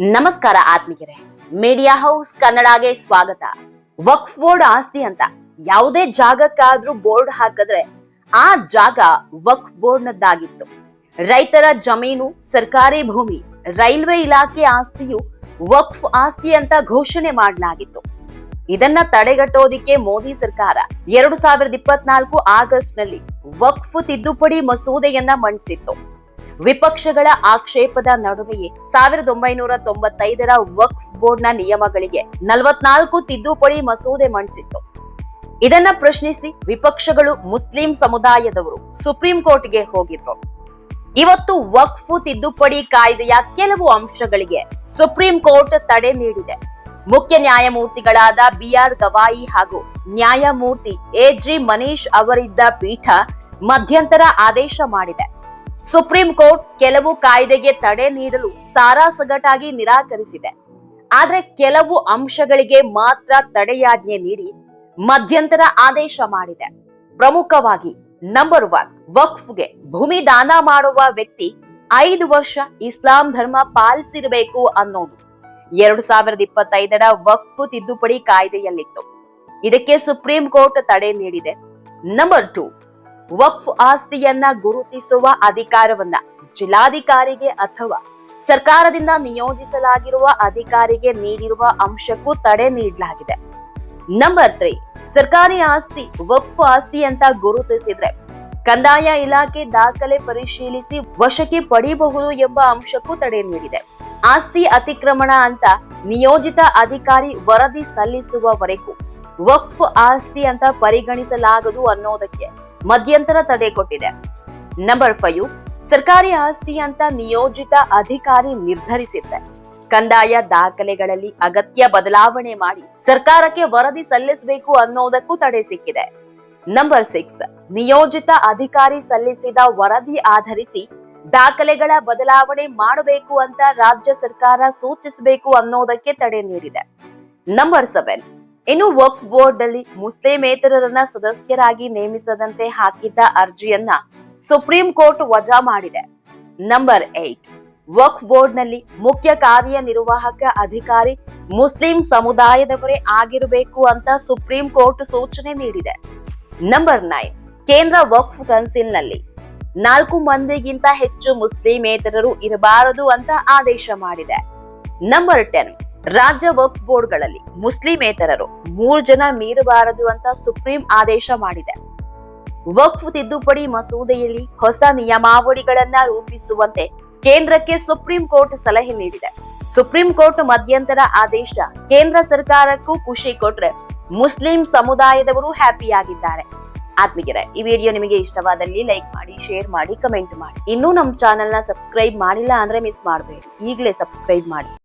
ನಮಸ್ಕಾರ ಆತ್ಮಿಕರೆ media house ಕನ್ನಡಗೆ ಸ್ವಾಗತ. ವಕ್ಫ್ board ಆಸ್ತಿ ಅಂತ. ಯಾವುದೇ ಜಾಗಕ್ಕಾದ್ರೂ ಬೋರ್ಡ್ ಹಾಕಿದ್ರೆ ಆ ಜಾಗ ವಕ್ಫ್ ಬೋರ್ಡ್ ನದ್ದಾಗಿತ್ತು ರೈತರ ಜಮೀನು, ಸರ್ಕಾರಿ ಭೂಮಿ, ರೈಲ್ವೆ ಇಲಾಖೆ ಆಸ್ತಿಯು ವಕ್ಫ್ ಆಸ್ತಿ ಅಂತ ಘೋಷಣೆ ಮಾಡಲಾಗಿತ್ತು. ಇದನ್ನ ತಡೆಗಟ್ಟೋದಿಕ್ಕೆ ಮೋದಿ ಸರ್ಕಾರ ಎರಡು ಸಾವಿರದ ಇಪ್ಪತ್ನಾಲ್ಕು ಆಗಸ್ಟ್ನಲ್ಲಿ ವಕ್ಫ್ ತಿದ್ದುಪಡಿ ಮಸೂದೆಯನ್ನ ಮಂಡಿಸಿತ್ತು. ವಿಪಕ್ಷಗಳ ಆಕ್ಷೇಪದ ನಡುವೆಯೇ ಸಾವಿರದ ಒಂಬೈನೂರ ತೊಂಬತ್ತೈದರ ವಕ್ಫ್ ಬೋರ್ಡ್ನ ನಿಯಮಗಳಿಗೆ ನಲವತ್ನಾಲ್ಕು ತಿದ್ದುಪಡಿ ಮಸೂದೆ ಮಂಡಿಸಿತ್ತು. ಇದನ್ನ ಪ್ರಶ್ನಿಸಿ ವಿಪಕ್ಷಗಳು ಮುಸ್ಲಿಂ ಸಮುದಾಯದವರು ಸುಪ್ರೀಂ ಕೋರ್ಟ್ಗೆ ಹೋಗಿದ್ರು. ಇವತ್ತು ವಕ್ಫ್ ತಿದ್ದುಪಡಿ ಕಾಯ್ದೆಯ ಕೆಲವು ಅಂಶಗಳಿಗೆ ಸುಪ್ರೀಂ ಕೋರ್ಟ್ ತಡೆ ನೀಡಿದೆ. ಮುಖ್ಯ ನ್ಯಾಯಮೂರ್ತಿಗಳಾದ ಬಿಆರ್ ಗವಾಯಿ ಹಾಗೂ ನ್ಯಾಯಮೂರ್ತಿ ಎ ಜಿ ಮನೀಶ್ ಅವರಿದ್ದ ಪೀಠ ಮಧ್ಯಂತರ ಆದೇಶ ಮಾಡಿದೆ. ಸುಪ್ರೀಂ ಕೋರ್ಟ್ ಕೆಲವು ಕಾಯ್ದೆಗೆ ತಡೆ ನೀಡಲು ಸಾರಾಸಗಟಾಗಿ ನಿರಾಕರಿಸಿದೆ. ಆದ್ರೆ ಕೆಲವು ಅಂಶಗಳಿಗೆ ಮಾತ್ರ ತಡೆಯಾಜ್ಞೆ ನೀಡಿ ಮಧ್ಯಂತರ ಆದೇಶ ಮಾಡಿದೆ. ಪ್ರಮುಖವಾಗಿ ನಂಬರ್ ಒನ್, ವಕ್ಫ್ಗೆ ಭೂಮಿ ದಾನ ಮಾಡುವ ವ್ಯಕ್ತಿ ಐದು ವರ್ಷ ಇಸ್ಲಾಂ ಧರ್ಮ ಪಾಲಿಸಿರಬೇಕು ಅನ್ನೋದು. ಎರಡು ಸಾವಿರದ ಇಪ್ಪತ್ತೈದರ ವಕ್ಫ್ ತಿದ್ದುಪಡಿ ಕಾಯ್ದೆಯಲ್ಲಿತ್ತು. ಇದಕ್ಕೆ ಸುಪ್ರೀಂ ಕೋರ್ಟ್ ತಡೆ ನೀಡಿದೆ. ನಂಬರ್ ಟೂ ವಕ್ಫ್ ಆಸ್ತಿಯನ್ನ ಗುರುತಿಸುವ ಅಧಿಕಾರವನ್ನ ಜಿಲ್ಲಾಧಿಕಾರಿಗೆ ಅಥವಾ ಸರ್ಕಾರದಿಂದ ನಿಯೋಜಿಸಲಾಗಿರುವ ಅಧಿಕಾರಿಗೆ ನೀಡಿರುವ ಅಂಶಕ್ಕೂ ತಡೆ ನೀಡಲಾಗಿದೆ. ನಂಬರ್ ತ್ರೀ ಸರ್ಕಾರಿ ಆಸ್ತಿ, ವಕ್ಫ್ ಆಸ್ತಿ ಅಂತ ಗುರುತಿಸಿದ್ರೆ ಕಂದಾಯ ಇಲಾಖೆ ದಾಖಲೆ ಪರಿಶೀಲಿಸಿ ವಶಕ್ಕೆ ಪಡೆಯಬಹುದು ಎಂಬ ಅಂಶಕ್ಕೂ ತಡೆ ನೀಡಿದೆ. ಆಸ್ತಿ ಅತಿಕ್ರಮಣ ಅಂತ ನಿಯೋಜಿತ ಅಧಿಕಾರಿ ವರದಿ ಸಲ್ಲಿಸುವವರೆಗೂ ವಕ್ಫ್ ಆಸ್ತಿ ಅಂತ ಪರಿಗಣಿಸಲಾಗದು ಅನ್ನೋದಕ್ಕೆ ಮಧ್ಯಂತರ ತಡೆ ಕೊಟ್ಟಿದೆ. ನಂಬರ್ ಫೈವ್ ಸರ್ಕಾರಿ ಆಸ್ತಿ ಅಂತ ನಿಯೋಜಿತ ಅಧಿಕಾರಿ ನಿರ್ಧರಿಸಿದ್ದೆ. ಕಂದಾಯ ದಾಖಲೆಗಳಲ್ಲಿ ಅಗತ್ಯ ಬದಲಾವಣೆ ಮಾಡಿ ಸರ್ಕಾರಕ್ಕೆ ವರದಿ ಸಲ್ಲಿಸಬೇಕು ಅನ್ನೋದಕ್ಕೂ ತಡೆ ಸಿಕ್ಕಿದೆ. ನಂಬರ್ ಸಿಕ್ಸ್ ನಿಯೋಜಿತ ಅಧಿಕಾರಿ ಸಲ್ಲಿಸಿದ ವರದಿ ಆಧರಿಸಿ ದಾಖಲೆಗಳ ಬದಲಾವಣೆ ಮಾಡಬೇಕು ಅಂತ ರಾಜ್ಯ ಸರ್ಕಾರ ಸೂಚಿಸಬೇಕು ಅನ್ನೋದಕ್ಕೆ ತಡೆ ನೀಡಿದೆ. ನಂಬರ್ ಸೆವೆನ್ ಇನ್ನು ವಕ್ಫ್ ಬೋರ್ಡ್ ಅಲ್ಲಿ ಮುಸ್ಲಿಮೇತರರನ್ನ ಸದಸ್ಯರಾಗಿ ನೇಮಿಸದಂತೆ ಹಾಕಿದ್ದ ಅರ್ಜಿಯನ್ನ ಸುಪ್ರೀಂ ಕೋರ್ಟ್ ವಜಾ ಮಾಡಿದೆ. Number eight. ವಕ್ಫ್ ಬೋರ್ಡ್ನಲ್ಲಿ ಮುಖ್ಯ ಕಾರ್ಯನಿರ್ವಾಹಕ ಅಧಿಕಾರಿ ಮುಸ್ಲಿಂ ಸಮುದಾಯದವರೇ ಆಗಿರಬೇಕು ಅಂತ ಸುಪ್ರೀಂ ಕೋರ್ಟ್ ಸೂಚನೆ ನೀಡಿದೆ. Number nine. ಕೇಂದ್ರ ವಕ್ಫ್ ಕೌನ್ಸಿಲ್ನಲ್ಲಿ ನಾಲ್ಕು ಮಂದಿಗಿಂತ ಹೆಚ್ಚು ಮುಸ್ಲಿಮೇತರರು ಇರಬಾರದು ಅಂತ ಆದೇಶ ಮಾಡಿದೆ. Number ten. ರಾಜ್ಯ ವಕ್ಫ್ ಬೋರ್ಡ್ಗಳಲ್ಲಿ ಮುಸ್ಲಿಮೇತರರು ಮೂರು ಜನ ಮೀರಬಾರದು ಅಂತ ಸುಪ್ರೀಂ ಆದೇಶ ಮಾಡಿದೆ. ವಕ್ಫ್ ತಿದ್ದುಪಡಿ ಮಸೂದೆಯಲ್ಲಿ ಹೊಸ ನಿಯಮಾವಳಿಗಳನ್ನ ರೂಪಿಸುವಂತೆ ಕೇಂದ್ರಕ್ಕೆ ಸುಪ್ರೀಂ ಕೋರ್ಟ್ ಸಲಹೆ ನೀಡಿದೆ. ಸುಪ್ರೀಂ ಕೋರ್ಟ್ ಮಧ್ಯಂತರ ಆದೇಶ ಕೇಂದ್ರ ಸರ್ಕಾರಕ್ಕೂ ಖುಷಿ ಕೊಟ್ರೆ ಮುಸ್ಲಿಂ ಸಮುದಾಯದವರು ಹ್ಯಾಪಿಯಾಗಿದ್ದಾರೆ. ಆತ್ಮೀಯರೇ, ಈ ವಿಡಿಯೋ ನಿಮಗೆ ಇಷ್ಟವಾದಲ್ಲಿ ಲೈಕ್ ಮಾಡಿ, ಶೇರ್ ಮಾಡಿ, ಕಮೆಂಟ್ ಮಾಡಿ. ಇನ್ನೂ ನಮ್ಮ ಚಾನೆಲ್ನ ಸಬ್ಸ್ಕ್ರೈಬ್ ಮಾಡಿಲ್ಲ ಅಂದ್ರೆ ಮಿಸ್ ಮಾಡಬೇಡಿ. ಈಗಲೇ ಸಬ್ಸ್ಕ್ರೈಬ್ ಮಾಡಿ.